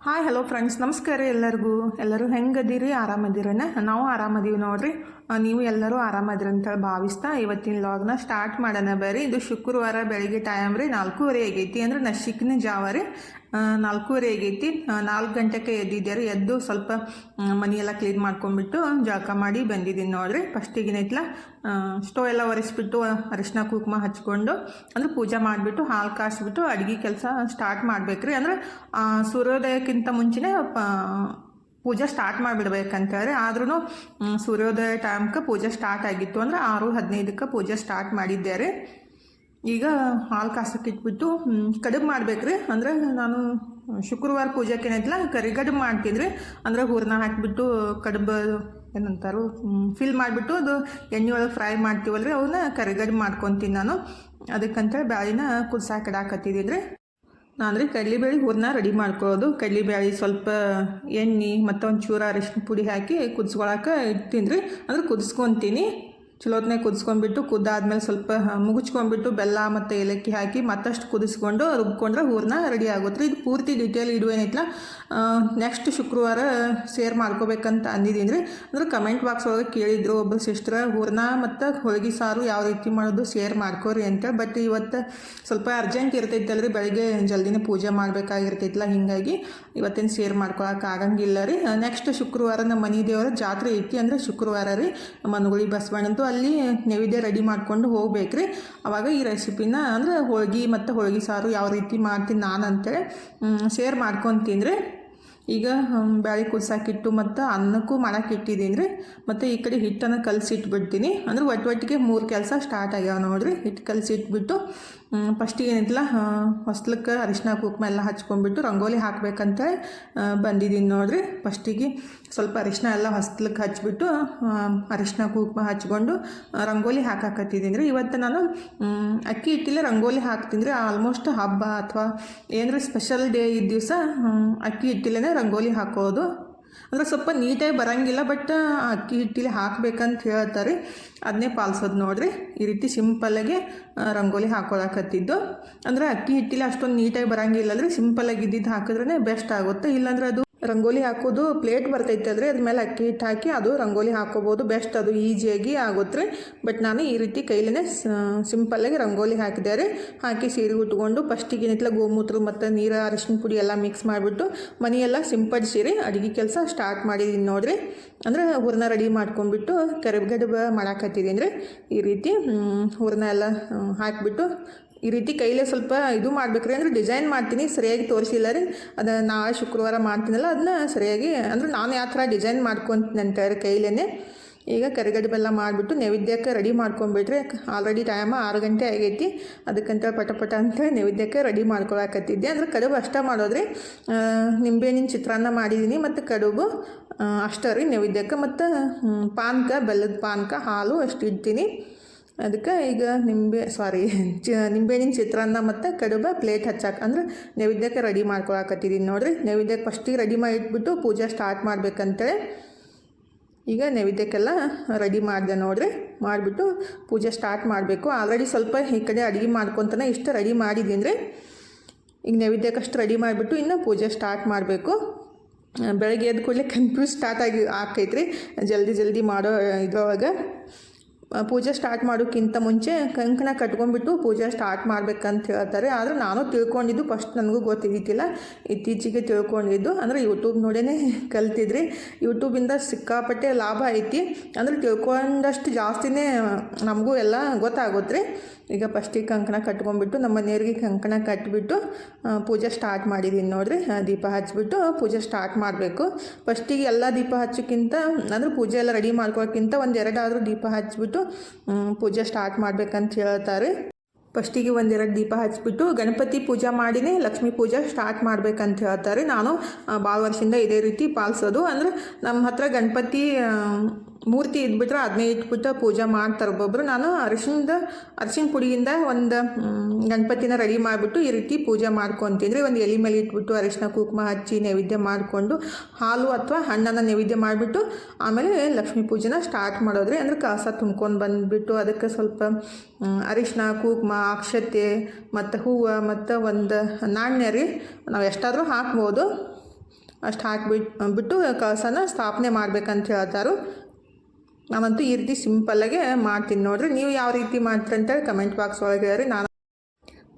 Hi hello friends ನಮಸ್ಕಾರ ಎಲ್ಲರಿಗೂ. ಎಲ್ಲರೂ ಹೆಂಗದೀರಿ? ಆರಾಮದಿರನ? ನಾವು ಆರಾಮದೀವಿ ನೋಡ್ರಿ. ನೀವು ಎಲ್ಲರೂ ಆರಾಮಾದ್ರಿ ಅಂತೇಳಿ ಭಾವಿಸ್ತಾ ಇವತ್ತಿನ ಲಾಗ್ನ ಸ್ಟಾರ್ಟ್ ಮಾಡೋಣ ಬರ್ರಿ. ಇದು ಶುಕ್ರವಾರ ಬೆಳಿಗ್ಗೆ ಟೈಮ್ ರೀ, ನಾಲ್ಕೂವರೆ ಆಗೈತಿ ಅಂದ್ರೆ ನಶಿಕ್ನ ಜಾವ ರೀ. ನಾಲ್ಕೂವರೆ ಆಗೈತಿ. ನಾಲ್ಕು ಗಂಟೆಗೆ ಎದ್ದಿದ್ದೆ ರೀ, ಎದ್ದು ಸ್ವಲ್ಪ ಮನೆಯೆಲ್ಲ ಕ್ಲೀನ್ ಮಾಡ್ಕೊಂಡ್ಬಿಟ್ಟು ಜಳಕ ಮಾಡಿ ಬಂದಿದ್ದೀನಿ ನೋಡ್ರಿ. ಫಸ್ಟಿಗೆ ಏನೈತ್ಲ ಸ್ಟೋವ್ ಎಲ್ಲ ಒರೆಸ್ಬಿಟ್ಟು, ಅರಿಶಿನ, ಕುಂಕುಮ ಹಚ್ಕೊಂಡು ಅಂದ್ರೆ ಪೂಜೆ ಮಾಡಿಬಿಟ್ಟು ಹಾಲು ಕಾಯಿಸ್ಬಿಟ್ಟು ಅಡುಗೆ ಕೆಲಸ ಸ್ಟಾರ್ಟ್ ಮಾಡ್ಬೇಕ್ರಿ. ಅಂದ್ರೆ ಸೂರ್ಯೋದಯಕ್ಕಿಂತ ಮುಂಚೆನೇ ಪೂಜೆ ಸ್ಟಾರ್ಟ್ ಮಾಡಿಬಿಡ್ಬೇಕಂತಾರೆ ಆದ್ರೂ ಸೂರ್ಯೋದಯ ಟೈಮ್ಗೆ ಪೂಜೆ ಸ್ಟಾರ್ಟ್ ಆಗಿತ್ತು ಅಂದ್ರೆ ಆರು, ಹದಿನೈದಕ್ಕೆ ಪೂಜೆ ಸ್ಟಾರ್ಟ್ ಮಾಡಿದ್ದೆ ಈಗ ಹಾಲು ಕಾಸಕ್ಕೆ ಇಟ್ಬಿಟ್ಟು ಕಡುಬು ಮಾಡ್ಬೇಕ್ರಿ. ಅಂದ್ರೆ ನಾನು ಶುಕ್ರವಾರ ಪೂಜೆಗೆ ಏನೈತಲ್ಲ ಕರಿಗಡುಬು ಮಾಡ್ತೀನಿ ರೀ. ಅಂದ್ರೆ ಹೂರ್ನ ಹಾಕಿಬಿಟ್ಟು ಕಡುಬು ಏನಂತಾರು ಫಿಲ್ ಮಾಡಿಬಿಟ್ಟು ಅದು ಎಣ್ಣೆ ಒಳಗೆ ಫ್ರೈ ಮಾಡ್ತೀವಲ್ರಿ, ಅವನ್ನ ಕರಿಗಡುಬು ಮಾಡ್ಕೊತೀನಿ ನಾನು. ಅದಕ್ಕಂತೇಳಿ ಬ್ಯಾಳಿನ ಕುದಿಸಾಕಿಡಾಕತ್ತಿದ್ದೀನಿ ರೀ. ನಾನು ರೀ ಕಡಲೆಬೇಳೆ ಹೂರನ್ನ ರೆಡಿ ಮಾಡ್ಕೊಳ್ಳೋದು. ಕಡಲೆಬೇಳೆ ಸ್ವಲ್ಪ ಎಣ್ಣೆ ಮತ್ತು ಒಂದು ಚೂರ ಅರಿಶಿನ ಪುಡಿ ಹಾಕಿ ಕುದಿಸ್ಕೊಳಕ್ಕೆ ಇಡ್ತೀನಿ ರೀ ಅಂದ್ರೆ ಕುದಿಸ್ಕೊತೀನಿ. ಚಲೋತ್ನಾಗ ಕುದಿಸ್ಕೊಂಡ್ಬಿಟ್ಟು ಕುದ್ದಾದ್ಮೇಲೆ ಸ್ವಲ್ಪ ಮುಗಿಸ್ಕೊಂಡ್ಬಿಟ್ಟು ಬೆಲ್ಲ ಮತ್ತು ಏಲಕ್ಕಿ ಹಾಕಿ ಮತ್ತಷ್ಟು ಕುದಿಸ್ಕೊಂಡು ರುಬ್ಕೊಂಡ್ರೆ ಹೂರನ್ನ ರೆಡಿ ಆಗುತ್ತೆ. ರೀ ಇದು ಪೂರ್ತಿ ಡೀಟೇಲ್ ಇಡುವೇನೈತಲ್ಲ ನೆಕ್ಸ್ಟ್ ಶುಕ್ರವಾರ ಶೇರ್ ಮಾಡ್ಕೋಬೇಕಂತ ಅಂದಿದ್ದೀನಿ ರೀ. ಅಂದ್ರೆ ಕಮೆಂಟ್ ಬಾಕ್ಸ್ ಒಳಗೆ ಕೇಳಿದ್ರು ಒಬ್ಬರು ಸಿಸ್ಟ್ರ ಹೂರ್ನ ಮತ್ತು ಹೋಳಿಗೆ ಸಾರು ಯಾವ ರೀತಿ ಮಾಡೋದು ಶೇರ್ ಮಾಡ್ಕೋರಿ ಅಂತೇಳಿ ಬಟ್ ಇವತ್ತು ಸ್ವಲ್ಪ ಅರ್ಜೆಂಟ್ ಇರ್ತೈತಲ್ಲ ರೀ, ಬೆಳಗ್ಗೆ ಜಲ್ದಿನೇ ಪೂಜೆ ಮಾಡಬೇಕಾಗಿರ್ತೈತಲ್ಲ ಹೀಗಾಗಿ ಇವತ್ತೇನು ಶೇರ್ ಮಾಡ್ಕೊಳಕ್ಕೆ ಆಗಂಗಿಲ್ಲ ರೀ. ನೆಕ್ಸ್ಟ್ ಶುಕ್ರವಾರ ನಮ್ಮ ಮನೆ ದೇವರ ಜಾತ್ರೆ ಐತಿ ಅಂದರೆ ಶುಕ್ರವಾರ ರೀ. ಮನಗುಳಿ ಬಸವಣ್ಣಂತೂ ಅಲ್ಲಿ ನೈವೇದ್ಯ ರೆಡಿ ಮಾಡ್ಕೊಂಡು ಹೋಗ್ಬೇಕ್ರಿ. ಅವಾಗ ಈ ರೆಸಿಪಿನ ಅಂದ್ರೆ ಹೋಳ್ಗೆ ಮತ್ತು ಹೋಳಿಗೆ ಸಾರು ಯಾವ ರೀತಿ ಮಾಡ್ತೀನಿ ನಾನು ಅಂತೇಳಿ ಶೇರ್ ಮಾಡ್ಕೊಂಡು ತಿಂದರೆ. ಈಗ ಬ್ಯಾಳಿ ಕುದಿಸಾಕಿಟ್ಟು ಮತ್ತು ಅನ್ನಕ್ಕೂ ಮಾಡೋಕ್ಕಿಟ್ಟಿದ್ದೀನಿ ರೀ ಮತ್ತು ಈ ಕಡೆ ಹಿಟ್ಟನ್ನು ಕಲಸಿಟ್ಬಿಡ್ತೀನಿ. ಅಂದ್ರೆ ಒಟ್ಟು ಒಟ್ಟಿಗೆ ಮೂರು ಕೆಲಸ ಸ್ಟಾರ್ಟ್ ಆಗ್ಯಾವ ನೋಡಿರಿ. ಹಿಟ್ಟು ಕಲಸಿಟ್ಬಿಟ್ಟು ಫಸ್ಟಿಗೆ ಏನಿಲ್ಲ ಹೊಸ್ಲಕ್ಕೆ ಅರಿಶಿನ ಕುಕ್ಮ ಎಲ್ಲ ಹಚ್ಕೊಂಡ್ಬಿಟ್ಟು ರಂಗೋಲಿ ಹಾಕಬೇಕಂತ ಬಂದಿದ್ದೀನಿ ನೋಡಿರಿ. ಫಸ್ಟಿಗೆ ಸ್ವಲ್ಪ ಅರಿಶಿನ ಎಲ್ಲ ಹೊಸ್ಲಕ್ಕೆ ಹಚ್ಚಿಬಿಟ್ಟು ಅರಿಶಿನ ಕುಂಕುಮ ಹಚ್ಕೊಂಡು ರಂಗೋಲಿ ಹಾಕಾಕತ್ತಿದ್ದೀನಿ ರೀ. ಇವತ್ತು ನಾನು ಅಕ್ಕಿ ಹಿಟ್ಟಿಲ್ಲ ರಂಗೋಲಿ ಹಾಕ್ತೀನಿ ರೀ. ಆಲ್ಮೋಸ್ಟ್ ಹಬ್ಬ ಅಥವಾ ಏನಾರ ಸ್ಪೆಷಲ್ ಡೇ ಇದ್ದ ದಿವಸ ಅಕ್ಕಿ ಹಿಟ್ಟಿಲ್ಲೇ ರಂಗೋಲಿ ಹಾಕೋದು. ಅಂದ್ರೆ ಸ್ವಲ್ಪ ನೀಟಾಗಿ ಬರಂಗಿಲ್ಲ, ಬಟ್ ಅಕ್ಕಿ ಹಿಟ್ಟಿಲಿ ಹಾಕ್ಬೇಕಂತ ಹೇಳ್ತಾರೆ ಅದನ್ನೇ ಪಾಲಿಸೋದು ನೋಡ್ರಿ. ಈ ರೀತಿ ಸಿಂಪಲ್ಲಾಗೆ ರಂಗೋಲಿ ಹಾಕೋದಾಕತ್ತಿದ್ದು ಅಂದ್ರೆ ಅಕ್ಕಿ ಹಿಟ್ಟಿಲಿ ಅಷ್ಟೊಂದು ನೀಟಾಗಿ ಬರಂಗಿಲ್ಲ ಅಂದರೆ ಸಿಂಪಲ್ಲಾಗಿ ಇದ್ದಿದ್ದು ಹಾಕಿದ್ರೆ ಬೆಸ್ಟ್ ಆಗುತ್ತೆ. ಇಲ್ಲಾಂದ್ರೆ ಅದು ರಂಗೋಲಿ ಹಾಕೋದು ಪ್ಲೇಟ್ ಬರ್ತೈತೆ ಅಂದರೆ ಅದ್ರ ಮೇಲೆ ಅಕ್ಕಿ ಹಿಟ್ಟು ಹಾಕಿ ಅದು ರಂಗೋಲಿ ಹಾಕೋಬೋದು. ಬೆಸ್ಟ್ ಅದು ಈಸಿಯಾಗಿ ಆಗುತ್ತೆ. ರೀ ಬಟ್ ನಾನು ಈ ರೀತಿ ಕೈಲೇ ಸಿಂಪಲ್ಲಾಗಿ ರಂಗೋಲಿ ಹಾಕಿದೆ ರೀ ಹಾಕಿ ಸೀರೆ ಉಟ್ಕೊಂಡು ಫಸ್ಟಿಗೆ ಏನಿತ್ತಲ್ಲ ಗೋಮೂತ್ರ ಮತ್ತು ನೀರು ಅರಿಶಿನ ಪುಡಿ ಎಲ್ಲ ಮಿಕ್ಸ್ ಮಾಡಿಬಿಟ್ಟು ಮನೆಯೆಲ್ಲ ಸಿಂಪಡಿಸಿ ರೀ ಅಡುಗೆ ಕೆಲಸ ಸ್ಟಾರ್ಟ್ ಮಾಡಿದ್ದೀನಿ ನೋಡಿರಿ. ಅಂದ್ರೆ ಹೂರನ್ನ ರೆಡಿ ಮಾಡ್ಕೊಂಡ್ಬಿಟ್ಟು ಕರಿಗಡುಬ ಮಾಡಾಕತ್ತಿದ್ದೀನಿ ರೀ ಈ ರೀತಿ ಹೂರನ್ನ ಎಲ್ಲ ಹಾಕಿಬಿಟ್ಟು ಈ ರೀತಿ ಕೈಲೇ ಸ್ವಲ್ಪ ಇದು ಮಾಡ್ಬೇಕ್ರಿ ಅಂದ್ರೆ ಡಿಸೈನ್ ಮಾಡ್ತೀನಿ, ಸರಿಯಾಗಿ ತೋರಿಸಿಲ್ಲ ರೀ. ಅದು ನಾಳೆ ಶುಕ್ರವಾರ ಮಾಡ್ತೀನಲ್ಲ, ಅದನ್ನ ಸರಿಯಾಗಿ, ಅಂದ್ರೆ ನಾನು ಯಾವ ಥರ ಡಿಸೈನ್ ಮಾಡ್ಕೊತೀನಿ ಅಂತಾರೆ ಕೈಲೇ ಈಗ ಕರಿಗಡುಬೆಲ್ಲ ಮಾಡಿಬಿಟ್ಟು ನೈವೇದ್ಯಕ್ಕೆ ರೆಡಿ ಮಾಡ್ಕೊಂಬಿಟ್ರೆ ಆಲ್ರೆಡಿ ಟೈಮ್ ಆರು ಗಂಟೆ ಆಗೈತಿ. ಅದಕ್ಕಂತ ಪಟ ಪಟ ಅಂತ ನೈವೇದ್ಯಕ್ಕೆ ರೆಡಿ ಮಾಡ್ಕೊಳಕತ್ತಿದ್ದೆ. ಅಂದ್ರೆ ಕಡುಬು ಅಷ್ಟ ಮಾಡೋದ್ರಿ. ನಿಂಬೆ ನಿಂಬೆಹಣ್ಣಿನ ಚಿತ್ರಾನ್ನ ಮಾಡಿದ್ದೀನಿ ಮತ್ತು ಕಡುಬು ಅಷ್ಟ ರೀ ನೈವೇದ್ಯಕ್ಕೆ. ಮತ್ತು ಪಾನಕ, ಬೆಲ್ಲದ ಪಾನಕ, ಹಾಲು ಅಷ್ಟು ಇಡ್ತೀನಿ. ಅದಕ್ಕೆ ಈಗ ನಿಂಬೆ ಸಾರಿ ಚ, ನಿಂಬೆಹಣ್ಣಿನ ಚಿತ್ರಾನ್ನ ಮತ್ತು ಕಡುಬ ಪ್ಲೇಟ್ ಹಚ್ಚಾಕ, ಅಂದ್ರೆ ನೈವೇದ್ಯಕ್ಕೆ ರೆಡಿ ಮಾಡ್ಕೊಳಕತ್ತಿದ್ದೀನಿ ನೋಡಿರಿ. ನೈವೇದ್ಯಕ್ಕೆ ಫಸ್ಟಿಗೆ ರೆಡಿ ಮಾಡಿಟ್ಬಿಟ್ಟು ಪೂಜೆ ಸ್ಟಾರ್ಟ್ ಮಾಡ್ಬೇಕಂತೇಳಿ ಈಗ ನೈವೇದ್ಯಕ್ಕೆಲ್ಲ ರೆಡಿ ಮಾಡಿದೆ ನೋಡಿರಿ. ಮಾಡಿಬಿಟ್ಟು ಪೂಜೆ ಸ್ಟಾರ್ಟ್ ಮಾಡಬೇಕು. ಆಲ್ರೆಡಿ ಸ್ವಲ್ಪ ಈ ಕಡೆ ಅಡುಗೆ ಮಾಡ್ಕೊತಾನೆ ಇಷ್ಟು ರೆಡಿ ಮಾಡಿದ್ದೀನಿ ರೀ ಈಗ ನೈವೇದ್ಯಕ್ಕೆ ಅಷ್ಟು ರೆಡಿ ಮಾಡಿಬಿಟ್ಟು ಇನ್ನು ಪೂಜೆ ಸ್ಟಾರ್ಟ್ ಮಾಡಬೇಕು. ಬೆಳಗ್ಗೆ ಎದ್ದ ಕೂಡಲೇ ಕನ್ಫ್ಯೂಸ್ ಸ್ಟಾರ್ಟ್ ಆಗಿ ಆಕೈತ್ರಿ ಜಲ್ದಿ ಜಲ್ದಿ ಮಾಡೋ ಇದ್ರೊಳಗೆ. ಪೂಜೆ ಸ್ಟಾರ್ಟ್ ಮಾಡೋಕ್ಕಿಂತ ಮುಂಚೆ ಕಂಕಣ ಕಟ್ಕೊಂಡ್ಬಿಟ್ಟು ಪೂಜೆ ಸ್ಟಾರ್ಟ್ ಮಾಡ್ಬೇಕಂತ ಹೇಳ್ತಾರೆ. ಆದರೆ ನಾನು ತಿಳ್ಕೊಂಡಿದ್ದು ಫಸ್ಟ್ ನನಗೂ ಗೊತ್ತಿದ್ದಿಲ್ಲ ಇತ್ತೀಚೆಗೆ ತಿಳ್ಕೊಂಡಿದ್ದು. ಅಂದರೆ ಯೂಟ್ಯೂಬ್ ನೋಡೇ ಕಲ್ತಿದ್ರಿ. ಯೂಟ್ಯೂಬಿಂದ ಸಿಕ್ಕಾಪಟ್ಟೆ ಲಾಭ ಐತಿ. ಅಂದರೆ ತಿಳ್ಕೊಂಡಷ್ಟು ಜಾಸ್ತಿನೇ ನಮಗೂ ಎಲ್ಲ ಗೊತ್ತಾಗುತ್ತೆ ಈಗ ಫಸ್ಟಿಗೆ ಕಂಕಣ ಕಟ್ಕೊಂಡ್ಬಿಟ್ಟು ನಮ್ಮ ಮನೆಯವ್ರಿಗೆ ಕಂಕಣ ಕಟ್ಬಿಟ್ಟು ಪೂಜೆ ಸ್ಟಾರ್ಟ್ ಮಾಡಿದ್ದೀನಿ ನೋಡ್ರಿ. ದೀಪ ಹಚ್ಚಿಬಿಟ್ಟು ಪೂಜೆ ಸ್ಟಾರ್ಟ್ ಮಾಡಬೇಕು. ಫಸ್ಟಿಗೆ ಎಲ್ಲ ದೀಪ ಹಚ್ಚೋಕ್ಕಿಂತ ಅಂದರೆ ಪೂಜೆ ಎಲ್ಲ ರೆಡಿ ಮಾಡ್ಕೊಳೋಕ್ಕಿಂತ ಒಂದು ಎರಡಾದರೂ ದೀಪ ಹಚ್ಬಿಟ್ಟು ಹ್ಮ್, ಪೂಜೆ ಸ್ಟಾರ್ಟ್ ಮಾಡ್ಬೇಕಂತ ಹೇಳ್ತಾರೆ. ಫಸ್ಟಿಗೆ ಒಂದೆರಡು ದೀಪ ಹಚ್ಚಿಬಿಟ್ಟು ಗಣಪತಿ ಪೂಜೆ ಮಾಡಿನೇ ಲಕ್ಷ್ಮೀ ಪೂಜೆ ಸ್ಟಾರ್ಟ್ ಮಾಡ್ಬೇಕಂತ ಹೇಳ್ತಾರೆ. ನಾನು ಭಾಳ ವರ್ಷದಿಂದ ಇದೇ ರೀತಿ ಪಾಲಿಸೋದು. ಅಂದ್ರೆ ನಮ್ಮ ಹತ್ರ ಗಣಪತಿ ಮೂರ್ತಿ ಇದ್ಬಿಟ್ರೆ ಅದನ್ನೇ ಇಟ್ಬಿಟ್ಟು ಪೂಜೆ ಮಾಡ್ತಾರೆ ಒಬ್ಬೊಬ್ರು. ನಾನು ಅರಿಶಿಣದ ಅರಿಶಿಣ ಪುಡಿಯಿಂದ ಒಂದು ಗಣಪತಿನ ರೆಡಿ ಮಾಡಿಬಿಟ್ಟು ಈ ರೀತಿ ಪೂಜೆ ಮಾಡ್ಕೊತೀನಿ ಒಂದು ಎಲೆ ಮೇಲೆ ಇಟ್ಬಿಟ್ಟು ಅರಿಶಿನ ಕುಂಕುಮ ಹಚ್ಚಿ ನೈವೇದ್ಯ ಮಾಡಿಕೊಂಡು ಹಾಲು ಅಥವಾ ಹಣ್ಣನ್ನು ನೈವೇದ್ಯ ಮಾಡಿಬಿಟ್ಟು ಆಮೇಲೆ ಲಕ್ಷ್ಮೀ ಪೂಜೆನ ಸ್ಟಾರ್ಟ್ ಮಾಡೋದ್ರಿ. ಅಂದ್ರೆ ಕಸ ತುಂಬ್ಕೊಂಡು ಬಂದುಬಿಟ್ಟು ಅದಕ್ಕೆ ಸ್ವಲ್ಪ ಅರಿಶಿನ ಕುಂಕುಮ, ಅಕ್ಷತೆ ಮತ್ತು ಹೂವು ಮತ್ತು ಒಂದು ನಾಣ್ಯ ರೀ. ನಾವು ಎಷ್ಟಾದರೂ ಹಾಕ್ಬೋದು. ಅಷ್ಟು ಹಾಕಿಬಿಟ್ಟು ಬಿಟ್ಟು ಕಸನ ಸ್ಥಾಪನೆ ಮಾಡ್ಬೇಕಂತ ಹೇಳ್ತಾರೆ. ನಾನಂತೂ ಈ ರೀತಿ ಸಿಂಪಲ್ಲಾಗೆ ಮಾಡ್ತೀನಿ ನೋಡ್ರಿ. ನೀವು ಯಾವ ರೀತಿ ಮಾಡ್ತೀರಿ ಅಂತೇಳಿ ಕಮೆಂಟ್ ಬಾಕ್ಸ್ ಒಳಗೆ ಹೇಳ್ರಿ. ನಾನು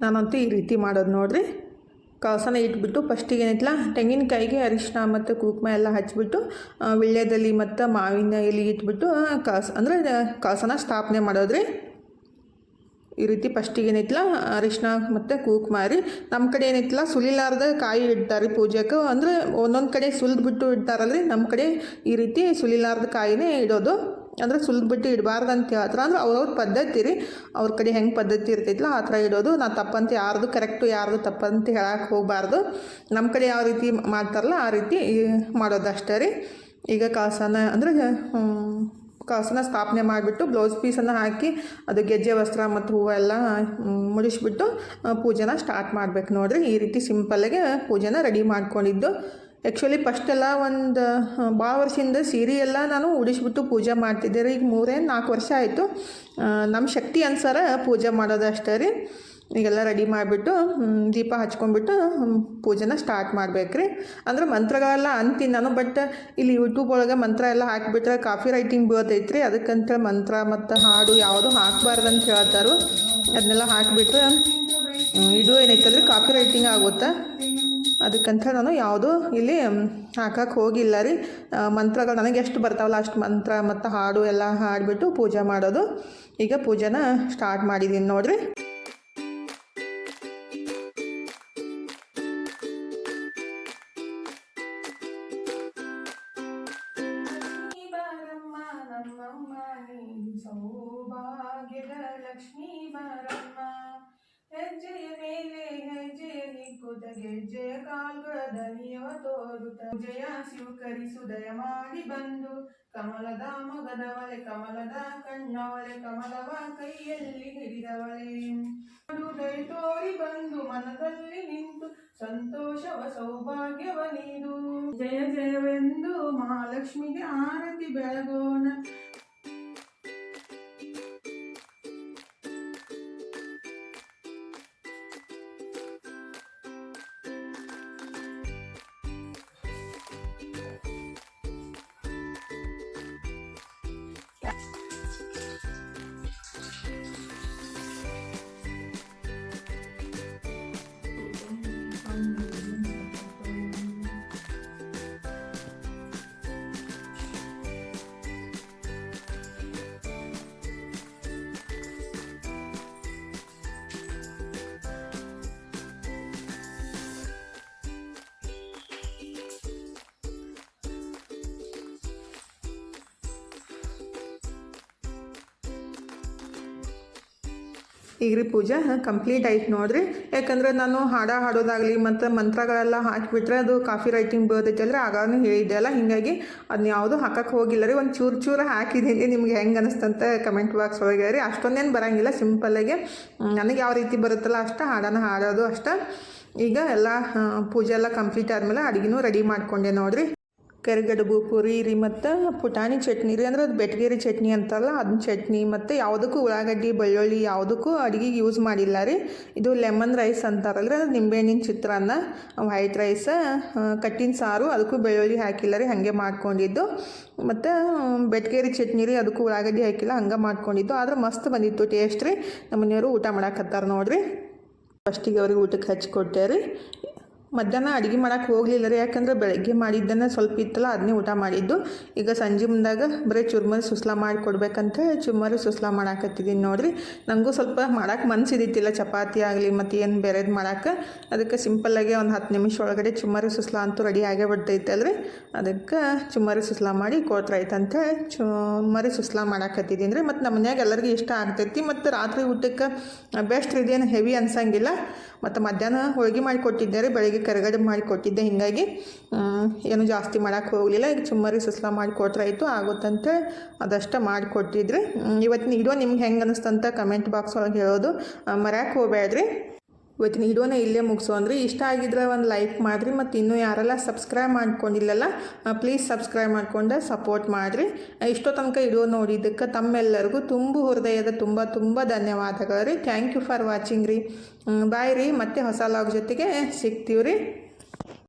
ನಾನಂತೂ ಈ ರೀತಿ ಮಾಡೋದು ನೋಡ್ರಿ. ಕಳಸನ ಇಟ್ಬಿಟ್ಟು ಫಸ್ಟಿಗೆ ಏನೈತಲ್ಲ ತೆಂಗಿನಕಾಯಿಗೆ ಅರಿಶಿನ ಮತ್ತು ಕುಂಕುಮ ಎಲ್ಲ ಹಚ್ಚಿಬಿಟ್ಟು ವಿಳ್ಯದಲ್ಲಿ ವೀಳ್ಯದೆಲೆ ಮತ್ತು ಮಾವಿನ ಎಲೆ ಇಟ್ಬಿಟ್ಟು ಕಳಸ, ಅಂದರೆ, ಕಳಸನ ಸ್ಥಾಪನೆ ಮಾಡೋದ್ರಿ. ಈ ರೀತಿ ಫಸ್ಟಿಗೆ ಏನೈತಿಲ್ಲ ಅರಿಶಿನ ಮತ್ತು ಕುಂಕುಮ ರೀ. ನಮ್ಮ ಕಡೆ ಏನೈತಿಲ್ಲ ಸುಲಿಲಾರ್ದ ಕಾಯಿ ಇಡ್ತಾರೆ ಪೂಜೆಗೆ ಅಂದರೆ ಒಂದೊಂದು ಕಡೆ ಸುಲಿದ್ಬಿಟ್ಟು ಇಡ್ತಾರಲ್ರಿ. ನಮ್ಮ ಕಡೆ ಈ ರೀತಿ ಸುಲಿಲಾರ್ದ ಕಾಯಿನೇ ಇಡೋದು. ಅಂದರೆ ಸುಲಿದು ಬಿಟ್ಟು ಇಡಬಾರ್ದು ಅಂತ ಹೇಳ್ತಾರೆ ಅಂದ್ರೆ ಅವ್ರವ್ರ ಪದ್ಧತಿ ರೀ. ಅವ್ರ ಕಡೆ ಹೆಂಗೆ ಪದ್ಧತಿ ಇರ್ತೈತಲ್ಲ ಆ ಥರ ಇಡೋದು. ನಾ ತಪ್ಪಂತ ಯಾರ್ದು ಕರೆಕ್ಟು ಯಾರ್ದು ತಪ್ಪಂತ ಹೇಳಕ್ಕೆ ಹೋಗಬಾರ್ದು. ನಮ್ಮ ಕಡೆ ಯಾವ ರೀತಿ ಮಾಡ್ತಾರಲ್ಲ ಆ ರೀತಿ ಮಾಡೋದು ಅಷ್ಟೇ ರೀ. ಈಗ ಕಾಸನ ಅಂದರೆ ಕಾಸನ್ನ ಸ್ಥಾಪನೆ ಮಾಡಿಬಿಟ್ಟು ಬ್ಲೌಸ್ ಪೀಸನ್ನು ಹಾಕಿ ಅದು ಗೆಜ್ಜೆ ವಸ್ತ್ರ ಮತ್ತು ಹೂವು ಎಲ್ಲ ಮ್, ಮುಡಿಸ್ಬಿಟ್ಟು ಪೂಜೆನ ಸ್ಟಾರ್ಟ್ ಮಾಡ್ಬೇಕು ನೋಡ್ರಿ. ಈ ರೀತಿ ಸಿಂಪಲ್ಲಾಗೆ ಪೂಜೆನ ರೆಡಿ ಮಾಡ್ಕೊಂಡಿದ್ದು. ಆ್ಯಕ್ಚುಲಿ ಫಸ್ಟೆಲ್ಲ ಒಂದು ಭಾಳ ವರ್ಷದಿಂದ ಸೀರೆ ಎಲ್ಲ ನಾನು ಉಡಿಸ್ಬಿಟ್ಟು ಪೂಜೆ ಮಾಡ್ತಿದ್ದೆ ರೀ. ಈಗ ಮೂರೇ, ನಾಲ್ಕು ವರ್ಷ ಆಯಿತು. ನಮ್ಮ ಶಕ್ತಿ ಅನ್ಸಾರ ಪೂಜೆ ಮಾಡೋದಷ್ಟೇ ರೀ. ಈಗೆಲ್ಲ ರೆಡಿ ಮಾಡಿಬಿಟ್ಟು ದೀಪ ಹಚ್ಕೊಂಡ್ಬಿಟ್ಟು ಪೂಜೆನ ಸ್ಟಾರ್ಟ್ ಮಾಡ್ಬೇಕ್ರಿ ಅಂದ್ರೆ ಮಂತ್ರಗಳೆಲ್ಲ ಅಂತೀನಿ ನಾನು ಬಟ್ ಇಲ್ಲಿ ಯೂಟ್ಯೂಬ್ ಒಳಗೆ ಮಂತ್ರ ಎಲ್ಲ ಹಾಕಿಬಿಟ್ರೆ ಕಾಫಿ ರೈಟಿಂಗ್ ಬೀಳ್ತೈತ್ರಿ ಅದಕ್ಕಂತ ಮಂತ್ರ ಮತ್ತು ಹಾಡು ಯಾವುದು ಹಾಕ್ಬಾರ್ದು ಅಂತ ಹೇಳ್ತಾರೆ. ಅದನ್ನೆಲ್ಲ ಹಾಕಿಬಿಟ್ರೆ ಇದು ಏನೈತಲ್ರಿ ಕಾಫಿ ರೈಟಿಂಗ್ ಆಗುತ್ತಾ? ಅದಕ್ಕಂತ ನಾನು ಯಾವುದೂ ಇಲ್ಲಿ ಹಾಕಕ್ಕೆ ಹೋಗಿಲ್ಲ ರೀ. ಮಂತ್ರಗಳು ನನಗೆ ಎಷ್ಟು ಬರ್ತಾವಲ್ಲ ಅಷ್ಟು ಮಂತ್ರ ಮತ್ತು ಹಾಡು ಎಲ್ಲ ಹಾಡಿಬಿಟ್ಟು ಪೂಜೆ ಮಾಡೋದು. ಈಗ ಪೂಜೆನ ಸ್ಟಾರ್ಟ್ ಮಾಡಿದ್ದೀನಿ ನೋಡ್ರಿ. ನಿಕ್ಕುದ ಜಯ ಕಾಲ್ಗಳ ದನಿಯವ ತೋರುತ್ತ. ಜಯ ಸ್ವೀಕರಿಸುದಯ ಮಾಡಿ ಬಂದು ಕಮಲದ ಮಗದವಳೆ ಕಮಲದ ಕಣ್ಣವಳೆ, ಕಮಲವ ಕೈಯಲ್ಲಿ ಹಿಡಿದವಳೆ. ದಯ ತೋರಿ ಬಂದು ಮನದಲ್ಲಿ ನಿಂತು ಸಂತೋಷವ ಸೌಭಾಗ್ಯವ ನೀಡು ಜಯ, ಜಯವೆಂದು ಮಹಾಲಕ್ಷ್ಮಿಗೆ ಆರತಿ ಬೆಳಗೋಣ. Bye. ಈಗ ರೀ ಪೂಜೆ ಕಂಪ್ಲೀಟ್ ಆಯ್ತು ನೋಡ್ರಿ. ಯಾಕಂದ್ರೆ ನಾನು ಹಾಡ ಹಾಡೋದಾಗಲಿ ಮತ್ತು ಮಂತ್ರಗಳೆಲ್ಲ ಹಾಕಿಬಿಟ್ರೆ ಅದು ಕಾಫಿ ರೈಟಿಂಗ್ ಬೀಳ್ತೈತೆ ಅಂದ್ರೆ ಆಗಾನು ಹೇಳಿದ್ದೆ ಅಲ್ಲ. ಹೀಗಾಗಿ ಅದನ್ನ ಯಾವುದೂ ಹಾಕಕ್ಕೆ ಹೋಗಿಲ್ಲ ರೀ. ಒಂದು ಚೂರು ಚೂರು ಹಾಕಿದ್ದೀನಿ ನಿಮ್ಗೆ ಹೆಂಗೆ ಅನಿಸ್ತಂತ ಕಮೆಂಟ್ ಬಾಕ್ಸ್ ಒಳಗೆ ರೀ ಅಷ್ಟೊಂದೇನು ಬರೋಂಗಿಲ್ಲ ಸಿಂಪಲ್ಲಾಗಿ ನನಗೆ ಯಾವ ರೀತಿ ಬರುತ್ತಲ್ಲ ಅಷ್ಟು ಹಾಡನ ಹಾಡೋದು ಅಷ್ಟ. ಈಗ ಎಲ್ಲ ಪೂಜೆ ಎಲ್ಲ ಕಂಪ್ಲೀಟ್ ಆದಮೇಲೆ ಅಡುಗೆನೂ ರೆಡಿ ಮಾಡ್ಕೊಂಡೆ ನೋಡ್ರಿ. ಕರಿಗಡುಬು, ಪುರಿ ರೀ ಮತ್ತು ಪುಟಾಣಿ ಚಟ್ನಿ ರೀ. ಅಂದ್ರೆ ಅದು ಬೆಟ್ಗೇರಿ ಚಟ್ನಿ ಅಂತಲ್ಲ ಅದನ್ನ ಚಟ್ನಿ ಮತ್ತು ಯಾವುದಕ್ಕೂ ಉಳ್ಳಾಗಡ್ಡಿ, ಬೆಳ್ಳುಳ್ಳಿ ಯಾವುದಕ್ಕೂ ಅಡುಗೆಗೆ ಯೂಸ್ ಮಾಡಿಲ್ಲ ರೀ. ಇದು ಲೆಮನ್ ರೈಸ್ ಅಂತಾರಲ್ಲ ರೀ ಅದು ನಿಂಬೆಹಣ್ಣಿನ ಚಿತ್ರಾನ್ನ ವೈಟ್ ರೈಸ್ ಕಟ್ಟಿನ ಸಾರು, ಅದಕ್ಕೂ ಬೆಳ್ಳುಳ್ಳಿ ಹಾಕಿಲ್ಲ ರೀ, ಹಾಗೆ ಮಾಡ್ಕೊಂಡಿದ್ದು. ಮತ್ತು ಬೆಟ್ಗೇರಿ ಚಟ್ನಿ ರೀ, ಅದಕ್ಕೂ ಉಳ್ಳಾಗಡ್ಡಿ ಹಾಕಿಲ್ಲ, ಹಂಗೆ ಮಾಡ್ಕೊಂಡಿದ್ದು. ಆದ್ರೆ ಮಸ್ತ್ ಬಂದಿತ್ತು ಟೇಸ್ಟ್ ರೀ. ನಮ್ಮ ಮನೆಯವರು ಊಟ ಮಾಡಾಕತ್ತಾರ ನೋಡಿರಿ. ಫಸ್ಟಿಗೆ ಅವ್ರಿಗೆ ಊಟಕ್ಕೆ ಹಚ್ಕೊಟ್ಟೆ ರೀ. ಮಧ್ಯಾಹ್ನ ಅಡುಗೆ ಮಾಡೋಕ್ಕೆ ಹೋಗಲಿಲ್ಲ ರೀ ಯಾಕಂದ್ರೆ ಬೆಳಗ್ಗೆ ಮಾಡಿದ್ದನ್ನು ಸ್ವಲ್ಪ ಇತ್ತಲ್ಲ ಅದನ್ನೇ ಊಟ ಮಾಡಿದ್ದು. ಈಗ ಸಂಜೆ ಮುಂದಾಗ ಬರೀ ಚುರ್ಮರಿ ಸುಸ್ಲಾ ಮಾಡಿ ಕೊಡ್ಬೇಕಂತ ಚುರ್ಮರಿ ಸುಸ್ಲಾ ಮಾಡಾಕತ್ತಿದ್ದೀನಿ ನೋಡಿರಿ. ನನಗೂ ಸ್ವಲ್ಪ ಮಾಡಕ್ಕೆ ಮನಸ್ಸಿದ್ದಿತ್ತಿಲ್ಲ ಚಪಾತಿ ಆಗಲಿ ಮತ್ತು ಏನು ಬೇರೆದು ಮಾಡಕ್ಕೆ ಅದಕ್ಕೆ ಸಿಂಪಲ್ಲಾಗಿ ಒಂದು ಹತ್ತು ನಿಮಿಷ ಒಳಗಡೆ ಚುಮ್ಮರಿ ಸುಸ್ಲಾ ಅಂತೂ ರೆಡಿ ಆಗೇ ಬಿಡ್ತೈತಲ್ರಿ. ಅದಕ್ಕೆ ಚುಮ್ಮರಿ ಸುಸ್ಲಾ ಮಾಡಿ ಕೋತ್ರಾಯ್ತಂತ ಚುಮ್ಮರಿ ಸುಸ್ಲಾ ಮಾಡಾಕತ್ತಿದ್ದೀನಿ ರೀ ಮತ್ತು ನಮ್ಮ ಮನ್ಯಾಗ ಎಲ್ಲರಿಗೂ ಇಷ್ಟ ಆಗ್ತೈತಿ. ಮತ್ತು ರಾತ್ರಿ ಊಟಕ್ಕೆ ಬೆಸ್ಟ್ ಇದೇನು ಹೆವಿ ಅನ್ಸಂಗಿಲ್ಲ. ಮತ್ತು ಮಧ್ಯಾಹ್ನ ಹೋಳಿಗೆ ಮಾಡಿ ಕೊಟ್ಟಿದ್ದೆ ರೀ ಬೆಳಗ್ಗೆ ಕರಗಡೆ ಮಾಡಿ ಕೊಟ್ಟಿದ್ದೆ ಹೀಗಾಗಿ ಏನು ಜಾಸ್ತಿ ಮಾಡೋಕ್ಕೆ ಹೋಗಲಿಲ್ಲ. ಈಗ ಚುಮ್ಮರಿ ಸುಸ್ಲಾ ಮಾಡಿ ಆಗುತ್ತಂತೇಳಿ ಆಗುತ್ತಂತ ಅದಷ್ಟು ಮಾಡಿ ಕೊಟ್ಟಿದ್ರಿ ಮ್, ಇವತ್ತಿನ ವಿಡಿಯೋ ನಿಮ್ಗೆ ಹೆಂಗೆ ಅನ್ನಿಸ್ತಂತ ಕಮೆಂಟ್ ಬಾಕ್ಸ್ ಒಳಗೆ ಹೇಳೋದು. ಮರ್ಯಾಕೆ ಹೋಗ್ಬೇಡ್ರಿ ಇವತ್ತಿನ ವಿಡಿಯೋನ ಇಲ್ಲೇ ಮುಗಿಸು. ಅಂದರೆ ಇಷ್ಟ ಆಗಿದ್ರೆ ಒಂದು ಲೈಕ್ ಮಾಡಿರಿ ಮತ್ತು ಇನ್ನೂ ಯಾರೆಲ್ಲ ಸಬ್ಸ್ಕ್ರೈಬ್ ಮಾಡ್ಕೊಂಡಿಲ್ಲಲ್ಲ ಪ್ಲೀಸ್ ಸಬ್ಸ್ಕ್ರೈಬ್ ಮಾಡ್ಕೊಂಡು ಸಪೋರ್ಟ್ ಮಾಡಿರಿ. ಇಷ್ಟೋ ತನಕ ವಿಡಿಯೋ ನೋಡಿದ್ದಕ್ಕೆ ತಮ್ಮೆಲ್ಲರಿಗೂ ತುಂಬ ಹೃದಯದ ತುಂಬ ತುಂಬ ಧನ್ಯವಾದಗಳು ರೀ. ಥ್ಯಾಂಕ್ ಯು ಫಾರ್ ವಾಚಿಂಗ್ ರೀ. ಬಾಯ್ ರೀ. ಮತ್ತೆ ಹೊಸ ಲಾಗ್ ಜೊತೆಗೆ ಸಿಗ್ತೀವಿ ರೀ